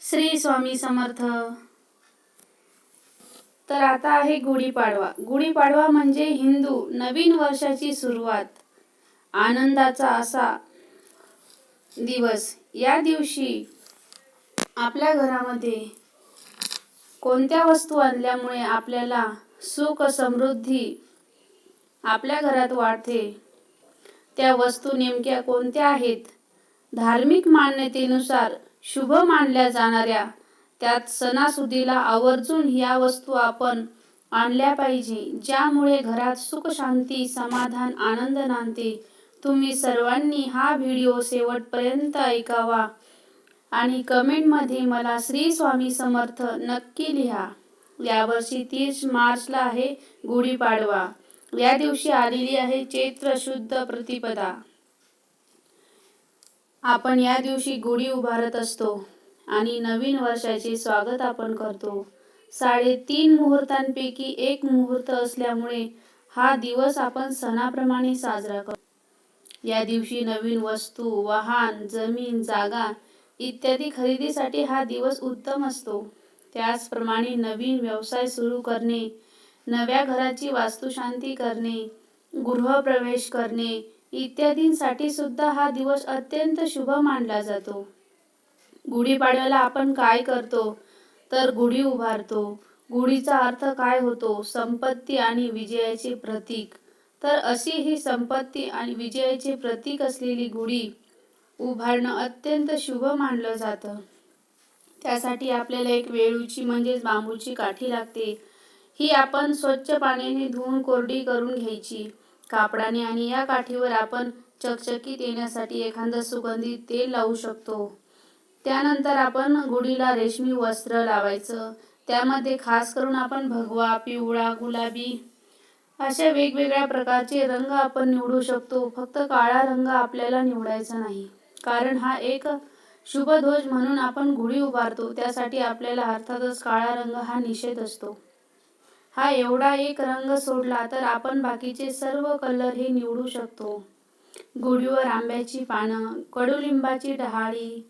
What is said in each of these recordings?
श्री स्वामी समर्थ. तर आता आहे गुढीपाडवा गुढीपाडवा म्हणजे हिंदू नवीन वर्षाची सुरुवात. आनंदाचा असा दिवस. या दिवशी आपल्या घरामध्ये कोणत्या वस्तू आणल्यामुळे आपल्याला सुख समृद्धी आपल्या घरात वाढते? त्या वस्तू नेमक्या कोणत्या आहेत? धार्मिक मान्यतेनुसार शुभ मानल्या जाणाऱ्या त्यात सणासुदीला आवर्जून ह्या वस्तू आपण आणल्या पाहिजे ज्यामुळे घरात सुख शांती समाधान आनंद नांदते. तुम्ही सर्वांनी हा व्हिडिओ शेवटपर्यंत ऐकावा आणि कमेंटमध्ये मला श्री स्वामी समर्थ नक्की लिहा. यावर्षी तीस मार्चला आहे गुढीपाडवा. या दिवशी आलेली आहे चैत्र शुद्ध प्रतिपदा. आपण या दिवशी गुढी उभारत असतो आणि नवीन वर्षाचे स्वागत आपण करतो. साडेतीन मुहूर्तांपैकी एक मुहूर्त असल्यामुळे हा दिवस आपण सणाप्रमाणे साजरा करतो. या दिवशी नवीन वस्तू वाहन जमीन जागा इत्यादी खरेदीसाठी हा दिवस उत्तम असतो. त्याचप्रमाणे नवीन व्यवसाय सुरू करणे नव्या घराची वास्तुशांती करणे गृहप्रवेश करणे इत्यादींसाठी सुद्धा हा दिवस अत्यंत शुभ मानला जातो. गुढीपाडव्याला आपण काय करतो? तर गुढी उभारतो. गुढीचा अर्थ काय होतो? संपत्ती आणि विजयाचे प्रतीक. तर अशी ही संपत्ती आणि विजयाचे प्रतीक असलेली गुढी उभारणं अत्यंत शुभ मानलं जातं. त्यासाठी आपल्याला एक वेळूची म्हणजेच बांबूची काठी लागते. ही आपण स्वच्छ पाण्याने धुवून कोरडी करून घ्यायची. कापडाने आणि या काठीवर आपण चकचकीत येण्यासाठी एखादं सुगंधी तेल लावू शकतो. त्यानंतर आपण गुढीला रेशमी वस्त्र लावायचं. त्यामध्ये खास करून आपण भगवा पिवळा गुलाबी अशा वेगवेगळ्या प्रकारचे रंग आपण निवडू शकतो. फक्त काळा रंग आपल्याला निवडायचा नाही. कारण हा एक शुभ ध्वज म्हणून आपण गुढी उभारतो. त्यासाठी आपल्याला अर्थातच काळा रंग हा निषेध असतो. हा एवढा एक रंग सोडला तर आपण बाकीचे सर्व कलर हे निवडू शकतो. गुढीवर आंब्याची पानं कडुलिंबाची डहाळी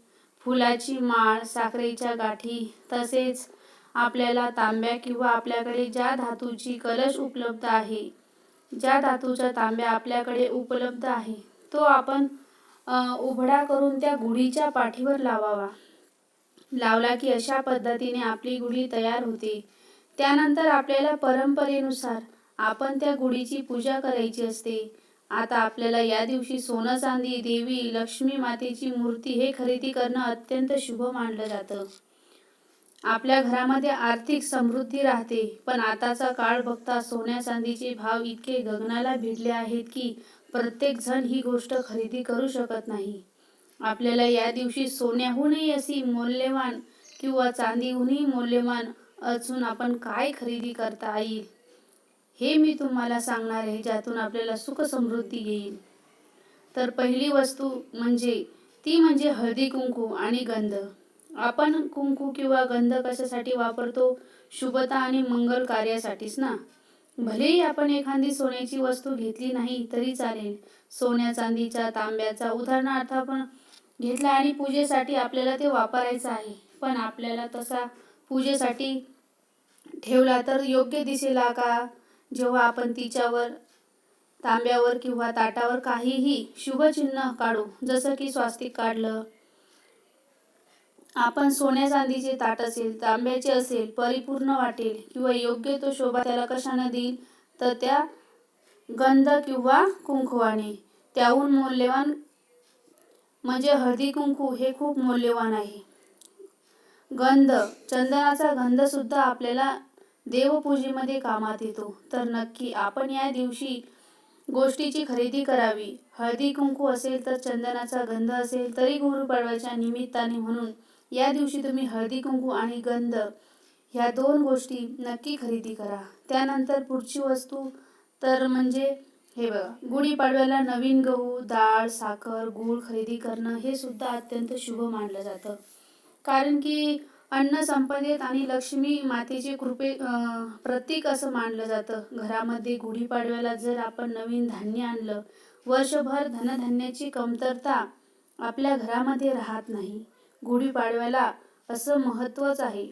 फुलाची माळ साखरेच्या गाठी तसेच आपल्याला तांब्या किंवा आपल्याकडे ज्या धातूची कलश उपलब्ध आहे ज्या धातूचा तांब्या आपल्याकडे उपलब्ध आहे तो आपण उघडा करून त्या गुढीच्या पाठीवर लावावा. लावला की अशा पद्धतीने आपली गुढी तयार होते. त्यानंतर आपल्याला परंपरेनुसार आपण त्या गुढीची पूजा करायची असते. आता आपल्याला या दिवशी सोनं चांदी देवी लक्ष्मी मातेची मूर्ती हे खरेदी करणं अत्यंत शुभ मानलं जातं. आपल्या घरामध्ये आर्थिक समृद्धी राहते पण आताचा काळ बघता सोन्या चांदीचे भाव इतके गगनाला भिडले आहेत की प्रत्येक जण ही गोष्ट खरेदी करू शकत नाही. आपल्याला या दिवशी सोन्याहूनही अशी मौल्यवान किंवा चांदीहूनही मौल्यवान अजून आपण काय खरेदी करता येईल? हे मी तुम्हाला सांगणार आहे ज्यातून आपल्याला सुख समृद्धी येईल. तर पहिली वस्तू म्हणजे ती म्हणजे हळदी कुंकू आणि गंध. आपण कुंकू किंवा गंध कशासाठी वापरतो? शुभता आणि मंगल कार्यासाठीच ना? भलेही आपण एखादी सोन्याची वस्तू घेतली नाही तरी चालेल. सोन्या चांदीच्या तांब्याचा उदाहरणार्थ आपण घेतला आणि पूजेसाठी आपल्याला ते वापरायचं आहे. पण आपल्याला तसा पूजेसाठी ठेवला तर योग्य दिसेला का? जेव्हा आपण तिच्यावर तांब्यावर किंवा ताटावर काहीही शुभचिन्ह काढू जसं की स्वास्तिक काढलं. आपण सोन्या चांदीचे ताट असेल तांब्याचे असेल परिपूर्ण वाटेल किंवा योग्य तो शोभा त्याला कशानं देईल? तर त्या गंध किंवा कुंकवाने. त्याहून मौल्यवान म्हणजे हळदी कुंकू हे खूप मौल्यवान आहे. गंध चंदनाचा गंध सुद्धा आपल्याला देवपूजेमध्ये कामात येतो. तर नक्की आपण या दिवशी गोष्टीची खरेदी करावी. हळदी कुंकू असेल तर चंदनाचा गंध असेल तरी गुरुपाडव्याच्या निमित्ताने म्हणून या दिवशी तुम्ही हळदी कुंकू आणि गंध ह्या दोन गोष्टी नक्की खरेदी करा. त्यानंतर पुढची वस्तू तर म्हणजे हे बघा गुढीपाडव्याला नवीन गहू डाळ साखर गूळ खरेदी करणं हे सुद्धा अत्यंत शुभ मानलं जातं. कारण की अन्न संपदेत आणि लक्ष्मी मातेचे कृपे प्रतीक असं मानलं जातं. घरामध्ये गुढीपाडव्याला जर आपण नवीन धान्य आणलं वर्षभर धनधान्याची कमतरता आपल्या घरामध्ये राहत नाही. गुढीपाडव्याला असं महत्त्वच आहे.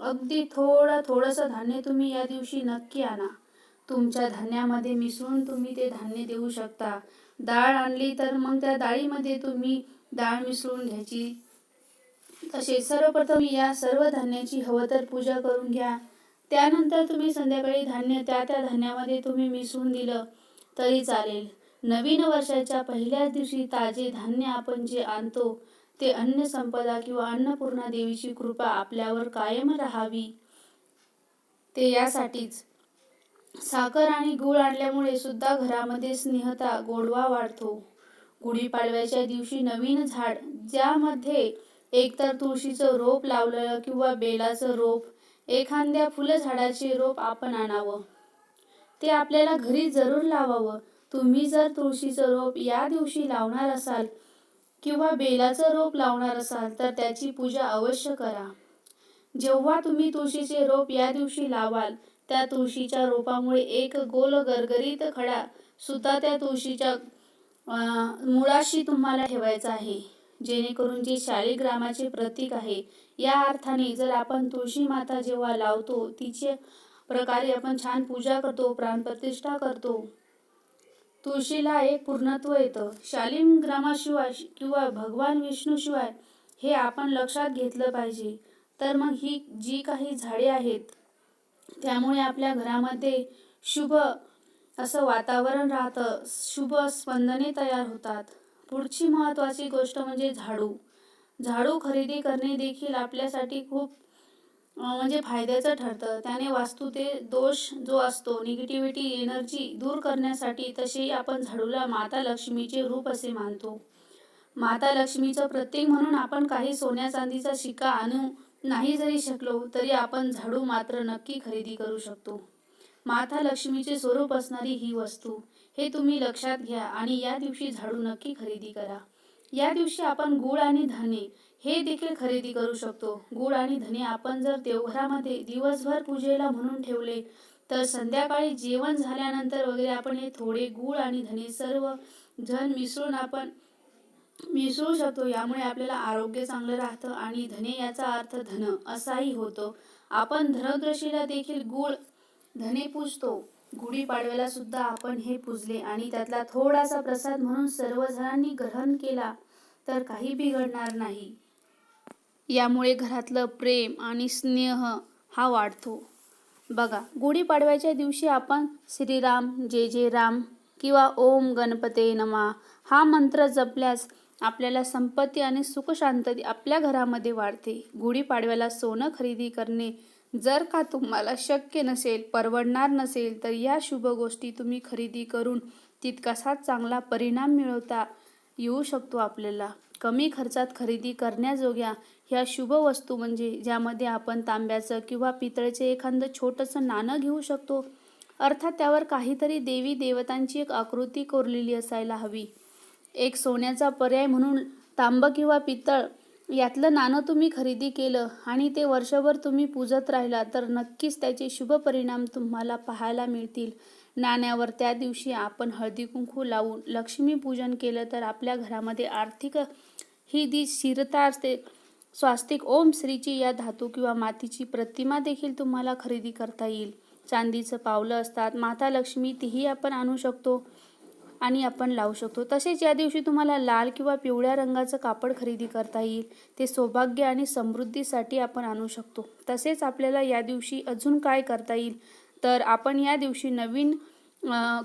अगदी थोडं थोडंसं धान्य तुम्ही या दिवशी नक्की आणा. तुमच्या धान्यामध्ये मिसळून तुम्ही ते धान्य देऊ शकता. डाळ आणली तर मग त्या डाळीमध्ये तुम्ही डाळ मिसळून घ्यायची. तसेच सर्वप्रथम या सर्व धान्याची हवं तर पूजा करून घ्या. त्यानंतर तुम्ही संध्याकाळी धान्य त्या त्या धान्यामध्ये तुम्ही मिसळून दिलं तरी चालेल. नवीन वर्षाच्या पहिल्याच दिवशी ताजे धान्य आपण जे आणतो ते अन्न संपदा किंवा अन्नपूर्णा देवीची कृपा आपल्यावर कायम राहावी. ते यासाठीच. साखर आणि गूळ आणल्यामुळे सुद्धा घरामध्ये स्नेहता गोडवा वाढतो. गुढीपाडव्याच्या दिवशी नवीन झाड ज्यामध्ये एकतर तुळशीचं रोप लावलेलं किंवा बेलाचं रोप एखाद्या फुलझाडाचे रोप आपण आणावं. ते आपल्याला घरी जरूर लावावं. तुम्ही जर तुळशीचं रोप या दिवशी लावणार असाल किंवा बेलाचं रोप लावणार असाल तर त्याची पूजा अवश्य करा. जेव्हा तुम्ही तुळशीचे रोप या दिवशी लावाल त्या तुळशीच्या रोपामुळे एक गोल गरगरीत खडा सुद्धा त्या तुळशीच्या मुळाशी तुम्हाला ठेवायचा आहे. जेणेकरून जे शालिग्रामाचे प्रतीक आहे या अर्थाने जर आपण तुळशी माता जेव्हा लावतो तिचे प्रकारे आपण छान पूजा करतो प्राणप्रतिष्ठा करतो. तुळशीला एक पूर्णत्व येतं. शालिग्रामाशिवाय किंवा भगवान विष्णूशिवाय हे आपण लक्षात घेतलं पाहिजे. तर मग ही जी काही झाडे आहेत त्यामुळे आपल्या घरामध्ये शुभ असं वातावरण राहतं. शुभ स्पंदने तयार होतात. पुढची महत्त्वाची गोष्ट म्हणजे झाडू. झाडू खरेदी करणे देखील आपल्यासाठी खूप म्हणजे फायद्याचं ठरतं. त्याने वास्तू ते दोष जो असतो निगेटिव्हिटी एनर्जी दूर करण्यासाठी तसेही आपण झाडूला माता लक्ष्मीचे रूप असे मानतो. माता लक्ष्मीचं प्रतीक म्हणून आपण काही सोन्या चांदीचा शिक्का आणू नाही जरी शकलो तरी आपण झाडू मात्र नक्की खरेदी करू शकतो. माता लक्ष्मीचे स्वरूप असणारी ही वस्तू. हे तुम्ही लक्षात घ्या आणि या दिवशी झाडू नक्की खरेदी करा. या दिवशी आपण गूळ आणि धने हे देखील खरेदी करू शकतो. गूळ आणि धने आपण जर देवघरामध्ये दिवसभर पूजेला म्हणून ठेवले तर संध्याकाळी जेवण झाल्यानंतर वगैरे आपण हे थोडे गूळ आणि धने सर्व जण मिसळून आपण मिसळू शकतो. यामुळे आपल्याला आरोग्य चांगलं राहतं आणि धने याचा अर्थ धन असाही होतो. आपण धनत्रशीला देखील गूळ धने पूजतो. गुढीपाडव्याला सुद्धा आपण हे पूजले आणि त्यातला थोडासा प्रसाद म्हणून सर्वजणांनी ग्रहण केला तर काही बिघडणार नाही. यामुळे घरातलं प्रेम आणि स्नेह हा वाढतो. बघा गुढीपाडव्याच्या दिवशी आपण श्रीराम जे जे राम किंवा ओम गणपते नमा हा मंत्र जपल्यास आपल्याला संपत्ती आणि सुखशांतती आपल्या घरामध्ये वाढते. गुढीपाडव्याला सोनं खरेदी करणे जर का तुम्हाला शक्य नसेल परवडणार नसेल तर या शुभ गोष्टी तुम्ही खरेदी करून तितकासाच चांगला परिणाम मिळवता येऊ शकतो आपल्याला. कमी खर्चात खरेदी करण्याजोग्या ह्या शुभ वस्तू म्हणजे ज्यामध्ये आपण तांब्याचं किंवा पितळेचं एखादं छोटंसं नाणं घेऊ शकतो. अर्थात त्यावर काहीतरी देवी देवतांची एक आकृती कोरलेली असायला हवी. एक सोन्याचा पर्याय म्हणून तांब किंवा पितळ यातलं नाणं तुम्ही खरेदी केलं आणि ते वर्षभर तुम्ही पूजत राहिला तर नक्कीच त्याचे शुभ परिणाम तुम्हाला पाहायला मिळतील. नाण्यावर त्या दिवशी आपण हळदी कुंकू लावून लक्ष्मीपूजन केलं तर आपल्या घरामध्ये आर्थिक ही जी स्थिरता असते स्वास्तिक ओम श्रीची या धातू किंवा मातीची प्रतिमा देखील तुम्हाला खरेदी करता येईल. चांदीचं पावलं असतात माता लक्ष्मी तीही आपण आणू शकतो. आणि आपण लावू शकतो. तसेच या दिवशी तुम्हाला लाल किंवा पिवळ्या रंगाचं कापड खरेदी करता येईल. ते सौभाग्य आणि समृद्धीसाठी आपण आणू शकतो. तसेच आपल्याला या दिवशी अजून काय करता येईल? तर आपण या दिवशी नवीन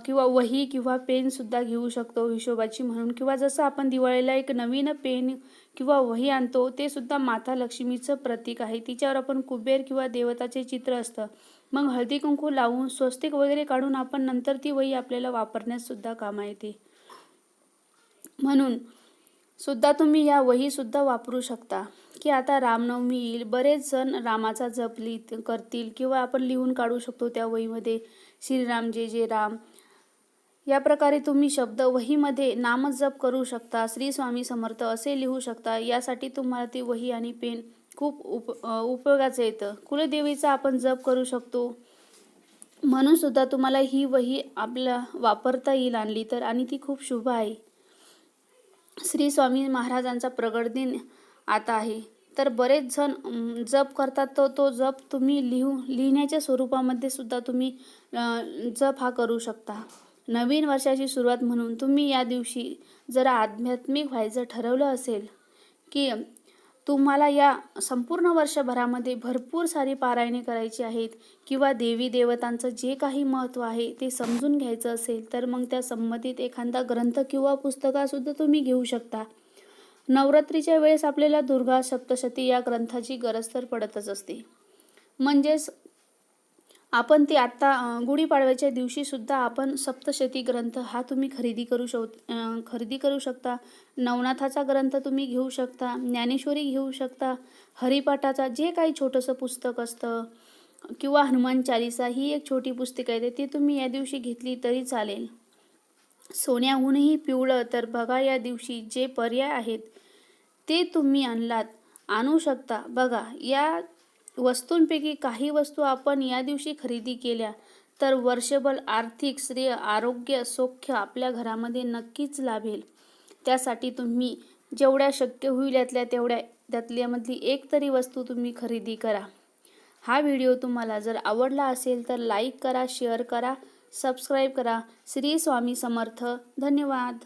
किंवा वही किंवा पेनसुद्धा घेऊ शकतो हिशोबाची म्हणून. किंवा जसं आपण दिवाळीला एक नवीन पेन किंवा वही आणतो ते सुद्धा माता लक्ष्मीचं प्रतीक आहे. तिच्यावर आपण कुबेर किंवा देवताचे चित्र असतं. मग हळदी कुंकू लावून स्वस्तिक वगैरे काढून आपण नंतर ती वही आपल्याला वापरण्यास सुद्धा कामा येते. म्हणून सुद्धा तुम्ही या वही सुद्धा वापरू शकता. की आता रामनवमी येईल बरेच जण रामाचा जप लिहित करतील किंवा आपण लिहून काढू शकतो त्या वहीमध्ये. श्रीराम जे जे राम. या प्रकारे तुम्ही शब्द वहीमध्ये नामजप करू शकता श्री स्वामी समर्थ असे लिहू शकता. यासाठी तुम्हाला ती वही आणि पेन खूप उप उपयोगाचं येतं. कुलदेवीचा आपण जप करू शकतो. म्हणून सुद्धा तुम्हाला ही वही आपल्या वापरता येईल आणली तर आणि ती खूप शुभ आहे. श्री स्वामी महाराजांचा प्रगट दिन आता आहे. तर बरेच जण जप करतात. तो तो जप तुम्ही लिहू लिहिण्याच्या स्वरूपामध्ये सुद्धा तुम्ही जप हा करू शकता. नवीन वर्षाची सुरुवात म्हणून तुम्ही या दिवशी जर आध्यात्मिक व्हायचं ठरवलं असेल की तुम्हाला या संपूर्ण वर्षभरामध्ये भरपूर सारी पारायणे करायची आहेत किंवा देवी देवतांचं जे काही महत्त्व आहे ते समजून घ्यायचं असेल तर मग त्या संबंधित एखादा ग्रंथ किंवा पुस्तकासुद्धा तुम्ही घेऊ शकता. नवरात्रीच्या वेळेस आपल्याला दुर्गा सप्तशती या ग्रंथाची गरज तर पडतच असते. म्हणजेच आपण ते आत्ता गुढीपाडव्याच्या दिवशी सुद्धा आपण सप्तशती ग्रंथ हा तुम्ही खरेदी करू शक खरेदी करू शकता. नवनाथाचा ग्रंथ तुम्ही घेऊ शकता ज्ञानेश्वरी घेऊ शकता हरिपाठाचा जे काही छोटंसं पुस्तक असतं किंवा हनुमान चालिसा ही एक छोटी पुस्तकं आहे ती तुम्ही या दिवशी घेतली तरी चालेल. सोन्याहूनही पिवळं तर बघा या दिवशी जे पर्याय आहेत ते तुम्ही आणलात आणू शकता. बघा या वस्तूंपैकी काही वस्तू आपण या दिवशी खरेदी केल्या तर वर्षभर आर्थिक श्रेय आरोग्य सौख्य आपल्या घरामध्ये नक्कीच लाभेल. त्यासाठी तुम्ही जेवढ्या शक्य होईल यातल्या तेवढ्या त्यातल्यामधली एक तरी वस्तू तुम्ही खरेदी करा. हा व्हिडिओ तुम्हाला जर आवडला असेल तर लाईक करा शेअर करा सबस्क्राईब करा. श्री स्वामी समर्थ. धन्यवाद.